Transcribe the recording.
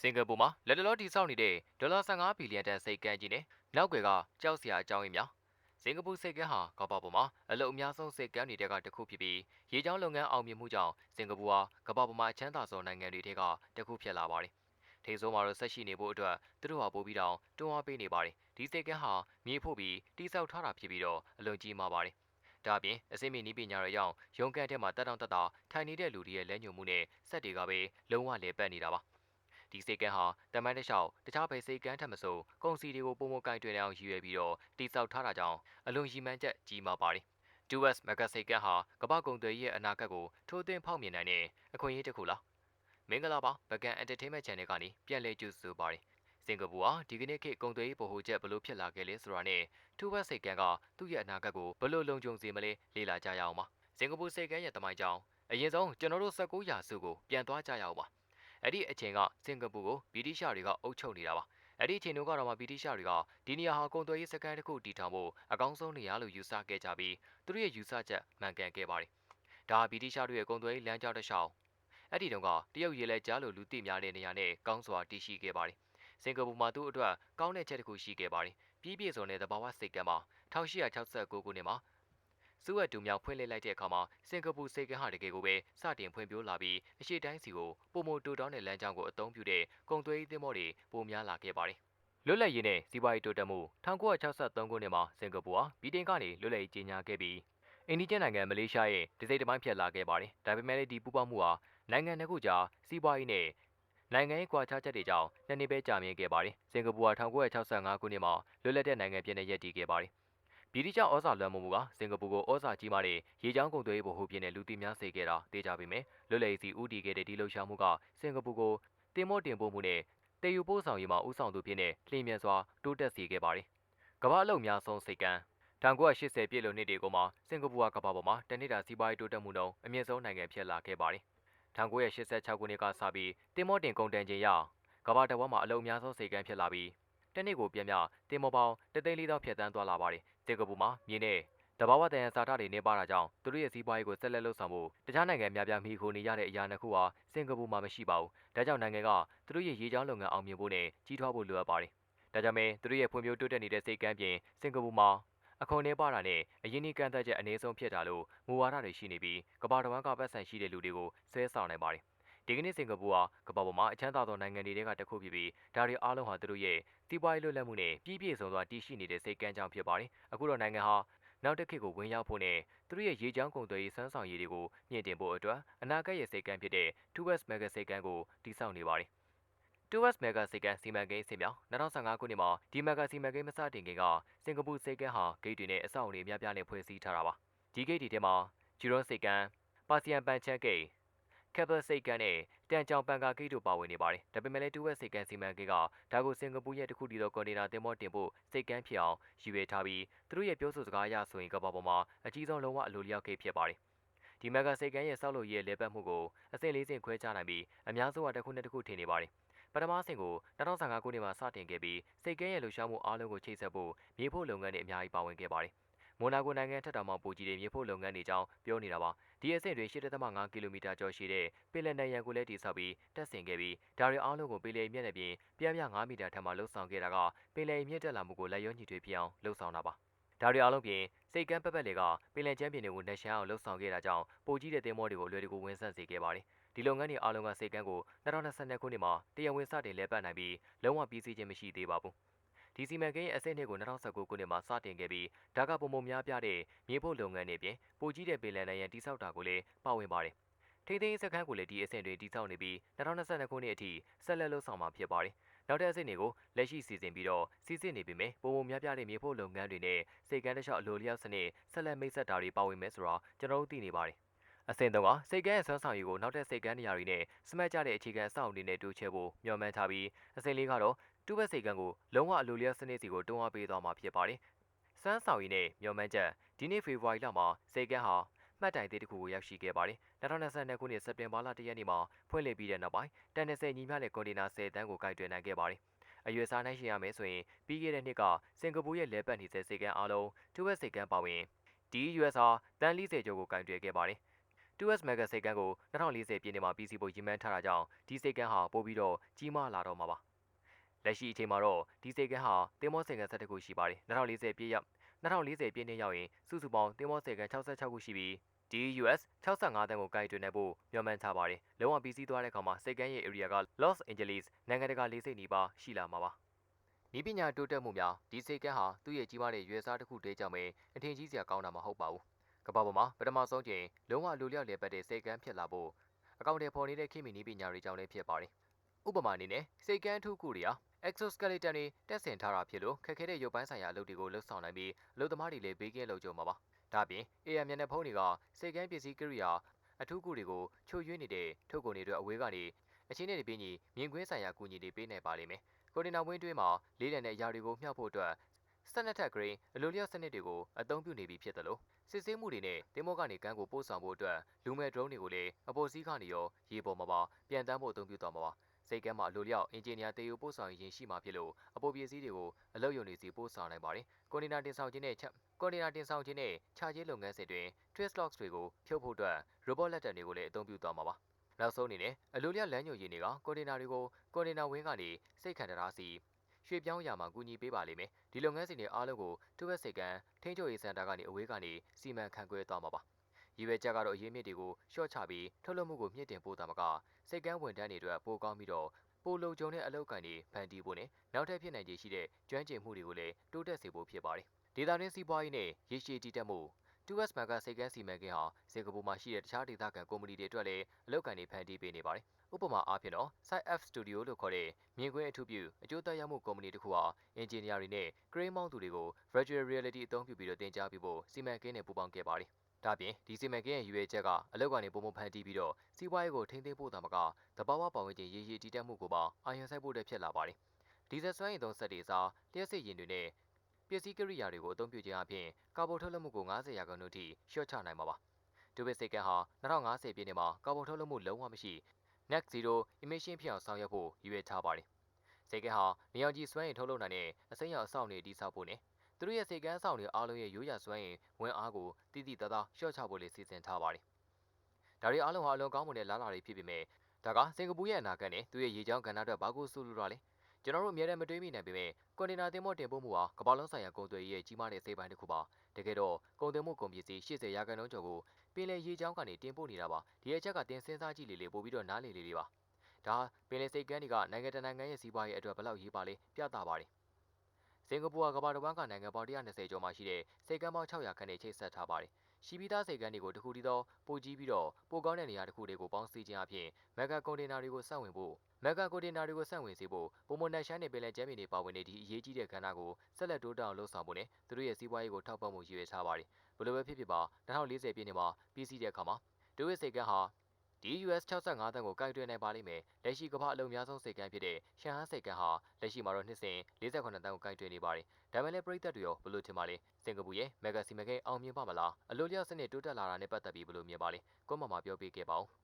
စင်ကာပူမှာလက်တလောတည်ဆောက်နေတဲ့ဒေါ်လာ15ဘီလီယံတန်စိတ်ကမ်းကြီးနဲ့နောက်ွယ်ကကြောက်စရာအကြောင်းရင်းများစင်ကာပူစိတ်ကမ်းဟာကမ္ဘာပေါ်မှာအလုံအများဆုံးစိတ်ကမ်းတွေကတစ်ခုဖြစ်ပြီးရေကြောင်းလုပ်ငန်းအောင်မြင်မှုကြောင့်စင်ကာပူဟာကမ္ဘာပေါ်မှာအချမ်းသာဆုံးနိုင်ငံတွေထဲကတစ်ခုဖြစ်လာပါတယ်။ထိဆိုးမှာတော့ဆက်ရှိနေဖို့အတွက်သူတို့ဟာပို့ပြီးတောင်တွန်းအားပေးနေပါတယ်။ဒီစိတ်ကမ်းဟာမြေဖို့ပြီးတိစောက်ထားတာဖြစ်ပြီးတော့အလွန်ကြီးမားပါတယ်။ဒါအပြင်အစိမ့်မီနီးပညာတွေကြောင့်ရုံကန်ထဲမှာတက်တောင့်တက်တာထိုင်နေတဲ့လူတွေရဲ့လက်ညှိုးမှုနဲ့စက်တွေကပဲလုံးဝလေပတ်နေတာပါ။ ဒီစိတ်ကန်းဟာတမန်တလျှောက်တခြားဘယ်စိတ်ကန်းထက်မဆိုကုန်စီတွေကိုပုံမကင်တွင်အောင်ရည်ရွယ်ပြီးတော့တိစောက်ထားတာကြောင့်အလွန်ရီမှန်းချက်ကြီးမားပါတယ်။ US မဂစိတ်ကန်းဟာကမ္ဘာကုန်သွယ်ရေးအနာဂတ်ကိုထိုးသွင်းဖောက်မြင်နိုင်တဲ့အခွင့်အရေးတစ်ခုလား။မင်္ဂလာပါဘကန် Entertainment Channel ကနေပြန်လည်ကြိုဆိုပါတယ်။စင်ကာပူဟာဒီကနေ့ခေတ်ကုန်သွယ်ရေးဗဟိုချက်ဘလို့ဖြစ်လာခဲ့လဲဆိုတာနဲ့ထူဝက်စိတ်ကန်းကသူ့ရဲ့အနာဂတ်ကိုဘလို့လုံခြုံစေမလဲလေ့လာကြရအောင်ပါ။စင်ကာပူစိတ်ကန်းရဲ့တမိုင်းကြောင်းအရင်ဆုံးကျွန်တော်တို့19ရာစုကိုပြန်သွားကြရအောင်ပါ။ အဲ့ဒီအချိန်ကစင်ကာပူကိုဗြိတိရှတွေကအုပ်ချုပ်နေတာပါအဲ့ဒီအချိန်တုန်းကတော့မှဗြိတိရှတွေကဒီနေရာဟာကုန်သွယ်ရေးစခန်းတစ်ခုတည်ထောင်ဖို့အကောင်းဆုံးနေရာလို့ယူဆခဲ့ကြပြီးသူတို့ရဲ့ယူဆချက်မှန်ကန်ခဲ့ပါတယ်ဒါဗြိတိရှတွေရဲ့ကုန်သွယ်ရေးလမ်းကြောင်းတစ်လျှောက်အဲ့ဒီတုန်းကတရုတ်ရေလက်ကြားလိုလူသိများတဲ့နေရာနဲ့ကောင်းစွာတည်ရှိခဲ့ပါတယ်စင်ကာပူမှာသူ့အတွက်ကောင်းတဲ့ချက်တစ်ခုရှိခဲ့ပါတယ်ပြီးပြည့်စုံတဲ့သဘာဝစိတ်ကမ်းမှာ1869ခုနှစ်မှာ စုဝက်တူမြောက်ဖွင့်လှစ်လိုက်တဲ့အခါမှာစင်ကာပူစိတ်ကမ်းဟာတကယ်ကိုပဲစတင်ဖွံ့ဖြိုးလာပြီးအရှိတိုင်းစီကိုပုံမတိုးတောင်းတဲ့လမ်းကြောင်းကိုအသုံးပြုတဲ့ကုန်သွယ်ရေးသင်္ဘောတွေပိုများလာခဲ့ပါတယ်။လွတ်လပ်ရေးနဲ့စီးပွားရေးတိုးတက်မှု1963ခုနှစ်မှာစင်ကာပူဟာဗြိတိန်ကနေလွတ်လပ်ရေးကြေညာခဲ့ပြီးအိန္ဒိယနိုင်ငံမလေးရှားရဲ့ဒစိမ့်တမိုင်းဖြစ်လာခဲ့ပါတယ်။ဒါပေမဲ့လည်းဒီပူးပေါင်းမှုဟာနိုင်ငံတစ်ခုကြားစီးပွားရေးနဲ့နိုင်ငံရေးကွာခြားချက်တွေကြောင့်နှစ်နှစ်ပဲကြာမြင့်ခဲ့ပါတယ်။စင်ကာပူဟာ1965ခုနှစ်မှာလွတ်လပ်တဲ့နိုင်ငံဖြစ်နေရည်တည်ခဲ့ပါတယ် ဗြိတိရှဩဇာလွှမ်းမိုးမှုကစင်ကာပူကိုဩဇာကြီးမားတဲ့ရေကြောင်းကုန်သွယ်ရေးဗဟိုပြည်နယ်လူသိများစေခဲ့တာသိကြပေမဲ့လွတ်လပ်ရေးစီဦးတည်ခဲ့တဲ့ဒီလှုပ်ရှားမှုကစင်ကာပူကိုတင်မောတင်ပို့မှုနဲ့တည်ယူပို့ဆောင်ရေးမှာဦးဆောင်သူဖြစ်နေလျင်မြန်စွာတိုးတက်စေခဲ့ပါတယ်။ကမ္ဘာအလုံးများဆုံးစိတ်ကမ်း1980ပြည့်လွန်နှစ်တွေကိုမှစင်ကာပူကကမ္ဘာပေါ်မှာတနစ်တာစီးပွားရေးတိုးတက်မှုနှုန်းအမြင့်ဆုံးနိုင်ငံဖြစ်လာခဲ့ပါတယ်။1986ခုနှစ်ကစပြီးတင်မောတင်ကုန်တန်ချိန်ရကမ္ဘာတစ်ဝက်မှာအလုံးများဆုံးစိတ်ကမ်းဖြစ်လာပြီးတနေ့ကိုပြန်ပြတင်မောပေါင်းတသိန်းလေးသောဖြတ်တန်းသွားလာပါတယ် စင်ကာပူမှာမြေနဲ့တဘာဝတန်ရန်စာထတွေနေပါတာကြောင့်သူတို့ရဲ့စီးပွားရေးကိုဆက်လက်လှုပ်ဆောင်ဖို့တခြားနိုင်ငံများပြားမိခိုနေရတဲ့အရာနှစ်ခုဟာစင်ကာပူမှာမရှိပါဘူး။ဒါကြောင့်နိုင်ငံကသူတို့ရဲ့ရေကြောင်းလုပ်ငန်းအောင်မြင်ဖို့နဲ့ကြီးထွားဖို့လိုအပ်ပါတယ်။ဒါကြောင့်မဲသူတို့ရဲ့ဖွံ့ဖြိုးတိုးတက်နေတဲ့စိတ်ကမ်းပြင်စင်ကာပူမှာအခွန်နေပါတာနဲ့အရင်နှီးကန့်သက်ချက်အနည်းဆုံးဖြစ်တာလို့မူဝါဒတွေရှိနေပြီးကမ္ဘာတစ်ဝန်းကပတ်စံရှိတဲ့လူတွေကိုဆွဲဆောင်နိုင်ပါတယ်။ ဒီကနေ့စင်ကာပူဟာကမ္ဘာပေါ်မှာအချမ်းသာသောနိုင်ငံတွေကတစ်ခုဖြစ်ပြီးဒါတွေအားလုံးဟာသူတို့ရဲ့စီးပွားရေးလွတ်လပ်မှုနဲ့ပြည်ပြည့်စုံစွာတည်ရှိနေတဲ့စိတ်ကမ်းကြောင်းဖြစ်ပါတယ်။အခုတော့နိုင်ငံဟာနောက်တစ်ခေတ်ကိုဝင်ရောက်ဖို့နဲ့သူတို့ရဲ့ရေချောင်းကုန်သွယ်ရေးစမ်းဆောင်ရည်တွေကိုမြင့်တင်ဖို့အတွက်အနာဂတ်ရဲ့စိတ်ကမ်းဖြစ်တဲ့ 2S Mega စိတ်ကမ်းကိုတည်ဆောက်နေပါတယ်။ 2S Mega စိတ်ကမ်းစီမံကိန်းအစီအမြောက်2015ခုနှစ်မှာဒီ Mega စီမံကိန်းမစတင်ခင်ကစင်ကာပူစိတ်ကမ်းဟာဂိတ်တွေနဲ့အဆောက်အအုံတွေအများပြားနဲ့ဖွဲ့စည်းထားတာပါ။ဒီဂိတ်တွေထဲမှာဂျီရွန်စိတ်ကမ်းပါစီယန်ပန်ချန်ဂိတ် ကက်ပလစိတ်ကန်းနဲ့တန်ကြောင်ပန်ကာဂိတ်တို့ပါဝင်နေပါတယ်။ဒါပေမဲ့လည်းတူဝက်စိတ်ကန်းစီမံကိန်းကဒါကိုစင်ကာပူရဲ့တခုတည်းသောကွန်တိန်နာတင်မောတင်ဖို့စိတ်ကန်းဖြစ်အောင်ရည်ရွယ်ထားပြီးသူတို့ရဲ့ပြောဆိုစကားအရဆိုရင်ကမ္ဘာပေါ်မှာအကြီးဆုံးလုံးဝအလိုလျောက်ဂိတ်ဖြစ်ပါတယ်။ဒီမက်ဂါစိတ်ကန်းရဲ့ဆောက်လုပ်ရေးလေပတ်မှုကိုအဆင့်၄ဆင့်ခွဲခြားနိုင်ပြီးအများဆုံးကတစ်ခုနဲ့တစ်ခုထင်နေပါတယ်။ပထမဆင့်ကို2015ခုနှစ်မှာစတင်ခဲ့ပြီးစိတ်ကန်းရဲ့လှူရှားမှုအားလုံးကိုချိတ်ဆက်ဖို့မြေဖို့လုပ်ငန်းတွေအများကြီးပါဝင်ခဲ့ပါတယ်။ မိုနာကိုနိုင်ငံထက်တောင်မှပိုကြီးတဲ့မြေဖို့လုပ်ငန်းတွေကြောင်းပြောနေတာပါဒီအဆင့်တွေ8.5ကီလိုမီတာကျော်ရှိတဲ့ပင်လယ်နံရံကိုလည်းတည်ဆောက်ပြီးတက်ဆင်ခဲ့ပြီးဒါတွေအားလုံးကိုပင်လယ်မြင့်တဲ့ပြင်ပြင်းပြ9မီတာထက်မှလှုပ်ဆောင်ခဲ့တာကပင်လယ်မြင့်တက်လာမှုကိုလက်ရွံ့ညှိထွေးဖြစ်အောင်လှုပ်ဆောင်တာပါဒါတွေအားလုံးပြင်စိတ်ကမ်းပက်ပက်တွေကပင်လယ်ကျမ်းပြင်တွေကိုနှက်ရှမ်းအောင်လှုပ်ဆောင်ခဲ့တာကြောင့်ပိုကြီးတဲ့သင်္ဘောတွေကိုအလွယ်တကူဝင်ဆက်စေခဲ့ပါတယ်ဒီလုပ်ငန်းတွေအားလုံးကစိတ်ကမ်းကို2022ခုနှစ်မှာတရားဝင်စတင်လဲပတ်နိုင်ပြီးလုံးဝပြီးစီးခြင်းမရှိသေးပါဘူး ဒီစီမံကိန်းရဲ့အဆင့်နှစ်ကို2019ခုနှစ်မှာစတင်ခဲ့ပြီးဒါကပုံပုံများပြတဲ့မြေဖို့လုပ်ငန်းတွေပြင်ပိုကြီးတဲ့ပင်လယ်နံရံတိစောက်တာကိုလည်းပါဝင်ပါတယ်။ထိသိမ်းစခန်းကိုလည်းဒီအဆင့်တွေတိစောက်နေပြီး2022ခုနှစ်အထိဆက်လက်လှုပ်ဆောင်မှာဖြစ်ပါတယ်။နောက်တဲ့အဆင့်တွေကိုလက်ရှိစီစဉ်ပြီးတော့စီစစ်နေပြီမယ်ပုံပုံများပြတဲ့မြေဖို့လုပ်ငန်းတွေနဲ့စိတ်ကမ်းတစ်လျှောက်အလိုလျောက်စနစ်ဆက်လက်မိတ်ဆက်တာတွေပါဝင်မယ်ဆိုတော့ကျွန်တော်တို့သိနေပါတယ်။ အဆင့်3ကစိတ်ကမ်းရဲ့ဆွမ်းဆောင်ရည်ကိုနောက်တဲ့စိတ်ကမ်းနေရာတွေနဲ့စမတ်ကြတဲ့အခြေခံအဆောက်အအုံတွေနဲ့တိုးချဲ့ဖို့မျှော်မှန်းထားပြီးအဆင့်4ကတော့တူဘက်စိတ်ကန်းကိုလုံးဝအလိုလျောက်စနစ်စီကိုတွန်းအားပေးသွားမှာဖြစ်ပါတယ်။စမ်းဆောင်ရည်နဲ့မျော်မှန်းချက်ဒီနေ့ဖေဖော်ဝါရီလမှာစိတ်ကန်းဟာမှတ်တိုင်သေးတစ်ခုကိုရောက်ရှိခဲ့ပါတယ်။2022ခုနှစ်စက်တင်ဘာလ1ရက်နေ့မှာဖွင့်လှစ်ပြီးတဲ့နောက်ပိုင်းတန်20ညီမျှတဲ့ကွန်တိန်နာ10တန်းကိုကင်တွယ်နိုင်ခဲ့ပါတယ်။အရွယ်စားနှိုင်းရှင်ရမယ်ဆိုရင်ပြီးခဲ့တဲ့နှစ်ကစင်ကာပူရဲ့လဲပတ်နေတဲ့စိတ်ကန်းအားလုံးတူဘက်စိတ်ကန်းပါဝင် DUS ဟာတန်40ကျော်ကိုကင်တွယ်ခဲ့ပါတယ်။ 2S Mega စိတ်ကန်းကို2040ပြည့်နှစ်မှာပြီးစီးဖို့ရည်မှန်းထားတာကြောင့်ဒီစိတ်ကန်းဟာပို့ပြီးတော့ကြီးမားလာတော့မှာပါလက်ရှိအချိန်မှာတော့ဒီစိတ်ကန်းဟာတင်မောစိတ်ကန်း17ခုရှိပါတယ်2040ပြည့်ရောက်2040ပြည့်နှစ်ရောက်ရင်စုစုပေါင်းတင်မောစိတ်ကန်း66ခုရှိပြီးဒီ US 65တန်းကိုကိုင်တွင်နေဖို့မျှော်မှန်းထားပါတယ်။လုံးဝပြီးစီးသွားတဲ့အခါမှာစိတ်ကန်းရဲ့ area က Los Angeles နိုင်ငံတကာလေးစိတ်နီးပါးရှိလာမှာပါ။ဤပညာတိုးတက်မှုများဒီစိတ်ကန်းဟာသူ့ရဲ့ကြီးမားတဲ့ရွေစားတစ်ခုတည်းကြောင့်ပဲအထင်ကြီးစရာကောင်းတာမဟုတ်ပါဘူး။ ကမ္ဘာပေါ်မှာပထမဆုံးချိန်လုံးဝလူလျောက်လည်ပတ်တဲ့စိတ်ကန်းဖြစ်လာဖို့အကောင့်တွေပေါ်နေတဲ့ခေတ်မီနည်းပညာတွေကြောင့်လည်းဖြစ်ပါတယ်။ဥပမာအနေနဲ့စိတ်ကန်းထုခုတွေဟာ exoskeleton တွေတက်ဆင်ထားတာဖြစ်လို့ခက်ခဲတဲ့ရုပ်ပိုင်းဆိုင်ရာအလုပ်တွေကိုလှုပ်ဆောင်နိုင်ပြီးအလုပ်သမားတွေလည်းဘေးကင်းလုံခြုံမှာပါ။ဒါ့အပြင် AR မျက်နှာဖုံးတွေကစိတ်ကန်းပစ္စည်းကိရိယာအထူးကူတွေကိုချို့ယွင်းနေတဲ့ထုတ်ကုန်တွေအတွက်အဝေးကနေအချင်းနဲ့တပြင်းညီမြင်ကွင်းဆိုင်ရာကူညီတွေပေးနိုင်ပါလိမ့်မယ်။ကိုတင်နာဝင်းတွင်းမှာလေးလံတဲ့အရာတွေကိုမြှောက်ဖို့အတွက် စနက်ထက်ဂရင်းအလိုလျော့စနစ်တွေကိုအသုံးပြုနေပြီဖြစ်တယ်လို့စစ်ဆေးမှုတွေနဲ့တင်မောကနေကန်းကိုပို့ဆောင်ဖို့အတွက်လူမဲ့ drone တွေကိုလည်းအပေါ်စီးကနေရောရေပေါ်မှာပါပြန်တန်းဖို့အသုံးပြုသွားမှာပါစိတ်ကမ်းမှာအလိုလျောက်အင်ဂျင်နီယာတေယိုပို့ဆောင်ရင်ရှိမှာဖြစ်လို့အပေါ်ပစ္စည်းတွေကိုအလုပ်ရုံတွေစီပို့ဆောင်နိုင်ပါတယ်ကွန်တိန်နာတင်ဆောင်ခြင်းနဲ့ချက်ကွန်တိန်နာတင်ဆောင်ခြင်းနဲ့ခြားခြင်းလုပ်ငန်းစဉ်တွင် twist locks တွေကိုဖြုတ်ဖို့အတွက် robot လက်တံတွေကိုလည်းအသုံးပြုသွားမှာပါနောက်ဆုံးအနေနဲ့အလိုလျောက်လမ်းညွှန်ရည်တွေကကွန်တိန်နာတွေကိုကွန်တိန်နာဝင်းကနေစိတ်ခံတရားစီ ရွှေ့ပြောင်းရာမှာကူညီပေးပါလိမ့်မယ်ဒီလုပ်ငန်းစဉ်တွေအားလုံးကိုတွဝက်စိတ်ကန်ထိန်းချုပ်ရေးစင်တာကနေအဝေးကနေစီမံခန့်ခွဲသွားမှာပါရည်ရွယ်ချက်ကတော့အရေးမြစ်တွေကိုရှော့ချပြီးထုတ်လုပ်မှုကိုမြင့်တင်ဖို့တာမကစိတ်ကန်းဝန်ထမ်းတွေအတွက်ပိုကောင်းပြီးတော့ပိုလုံခြုံတဲ့အလုပ်ကန်တွေဖန်တီးဖို့နဲ့နောက်ထပ်ဖြစ်နိုင်ခြေရှိတဲ့ကျွမ်းကျင်မှုတွေကိုလည်းတိုးတက်စေဖို့ဖြစ်ပါတယ်ဒေတာရင်းစီးပွားရေးနဲ့ရေရှည်တည်တက်မှု 2S Bank ကစိတ်ကန်းစီမံကိန်းဟာစင်ကာပူမှာရှိတဲ့တခြားဒေသခံကုမ္ပဏီတွေအတွက်လည်းအလုပ်ကန်တွေဖန်တီးပေးနေပါတယ်။ဥပမာအားဖြင့်တော့ Site F Studio လို့ခေါ်တဲ့မြင်ကွင်းအထူးပြုအကျိုးသက်ရောက်မှုကုမ္ပဏီတစ်ခုဟာအင်ဂျင်နီယာတွေနဲ့ crane မောင်းသူတွေကို virtual reality အသုံးပြုပြီးတော့တင်ကြားပေးဖို့စီမံကိန်းနဲ့ပူးပေါင်းခဲ့ပါတယ်။ဒါပြင်ဒီစီမံကိန်းရဲ့ရည်ရွယ်ချက်ကအလုပ်ကနေပုံမှန်ဖန်တီးပြီးတော့စီးပွားရေးကိုထိန်းသိမ်းဖို့တာမကတဘာဝပတ်ဝန်းကျင်ရေရှည်တည်တက်မှုကိုပါအာရုံစိုက်ဖို့တည်းဖြစ်လာပါတယ်။ဒီဇယ်စွမ်းရည်သုံးစက်တွေစားလျှက်စစ်ရင်တွေနဲ့ ပစ္စည်းကိရိယာတွေကိုအသုံးပြုခြင်းအပြင်ကာဗွန်ထုတ်လွှတ်မှုကို90ရာခိုင်နှုန်းထိလျှော့ချနိုင်မှာပါ။ဒုဘစ်စိတ်ကန်းဟာ2050ပြည့်နှစ်မှာကာဗွန်ထုတ်လွှတ်မှုလုံးဝမရှိ net zero emission ဖြစ်အောင်ဆောင်ရွက်ဖို့ရည်ရွယ်ထားပါတယ်။စိတ်ကန်းဟာနေအောင်ကြီးစွမ်းရည်ထုတ်လုပ်နိုင်တဲ့အစိမ်းရောင်အဆောက်တွေတည်ဆောက်ဖို့နဲ့သူတို့ရဲ့စိတ်ကန်းအဆောက်တွေအားလုံးရဲ့ရိုးရာစွမ်းရည်ဝင်အားကိုတိတိတသားလျှော့ချဖို့လေးစီစဉ်ထားပါတယ်။ဒါတွေအားလုံးဟာအလွန်ကောင်းမွန်တဲ့လားလာတွေဖြစ်ပေမဲ့ဒါကစင်ကာပူရဲ့အနာဂတ်နဲ့သူ့ရဲ့ရေချောင်းကဏ္ဍအတွက်ဘာကိုဆိုလိုတာလဲ ကျွန်တော်တို့အများနဲ့မတွေးမိနိုင်ပေမဲ့ကွန်တိန်နာတင်မော့တင်ပို့မှုဟာကမ္ဘာလုံးဆိုင်ရာကုန်သွယ်ရေးရဲ့ကြီးမားတဲ့စေပိုင်းတစ်ခုပါတကယ်တော့ကုန်သွယ်မှုကုန်ပစ္စည်း80ရာခိုင်နှုန်းကျော်ကိုပင်လယ်ရေချောင်းကနေတင်ပို့နေတာပါဒီအချက်ကတင်စင်းစားကြည့်လေလေပို့ပြီးတော့နားလေလေလေးပါဒါပင်လယ်စိတ်ကမ်းတွေကနိုင်ငံတကာနိုင်ငံရဲ့စီးပွားရေးအတွက်ဘယ်လောက်ရေးပါလဲပြသပါတယ်စင်ကာပူကကမ္ဘာတစ်ဝန်းကနိုင်ငံပေါင်း120ကျော်မှရှိတဲ့စိတ်ကမ်းပေါင်း600ခန့်နဲ့ချိတ်ဆက်ထားပါတယ် ရှိပြီးသားစိတ်ကမ်းတွေကိုတခုတည်းသောပိုကြီးပြီးတော့ပိုကောင်းတဲ့နေရာတစ်ခုတွေကိုပေါင်းစည်းခြင်းအပြင်မက်ဂါကွန်တိန်နာတွေကိုစက်ဝင်ဖို့မက်ဂါကွန်တိန်နာတွေကိုစက်ဝင်စေဖို့ပုံမနက်ရှမ်းနယ်ပင်လယ်ကျမ်းမြေတွေပါဝင်တဲ့ဒီအရေးကြီးတဲ့ကဏ္ဍကိုဆက်လက်တိုးတက်အောင်လှုပ်ဆောင်ဖို့နဲ့သူတို့ရဲ့စီးပွားရေးကိုထောက်ပံ့မှုရည်ရွယ်ထားပါတယ်ဘယ်လိုပဲဖြစ်ဖြစ်ပါ2040ပြည့်နှစ်မှာပြီးစီးတဲ့အခါမှာဒိုဝစ်စိတ်ကမ်းဟာ ဒီ US 65တန်းကိုကိုင်တွယ်နိုင်ပါလိမ့်မယ်။လက်ရှိကမ္ဘာအလုံးများဆုံးစိတ်ကမ်းဖြစ်တဲ့ရှန်ဟန်စိတ်ကမ်းဟာလက်ရှိမှာတော့နှစ်စဉ်48တန်းကိုကိုင်တွယ်နေပါတယ်။ဒါပေမဲ့လည်းပြည်သက်တွေရောဘယ်လိုထင်ပါလဲ။စင်ကာပူရဲ့မက်ဂါစီမကိန်းအောင်မြင်ပါမလား။အလိုလျောက်စနစ်တိုးတက်လာတာနဲ့ပတ်သက်ပြီးဘယ်လိုမြင်ပါလဲ။ကိုမမပြောပြခဲ့ပါဦး။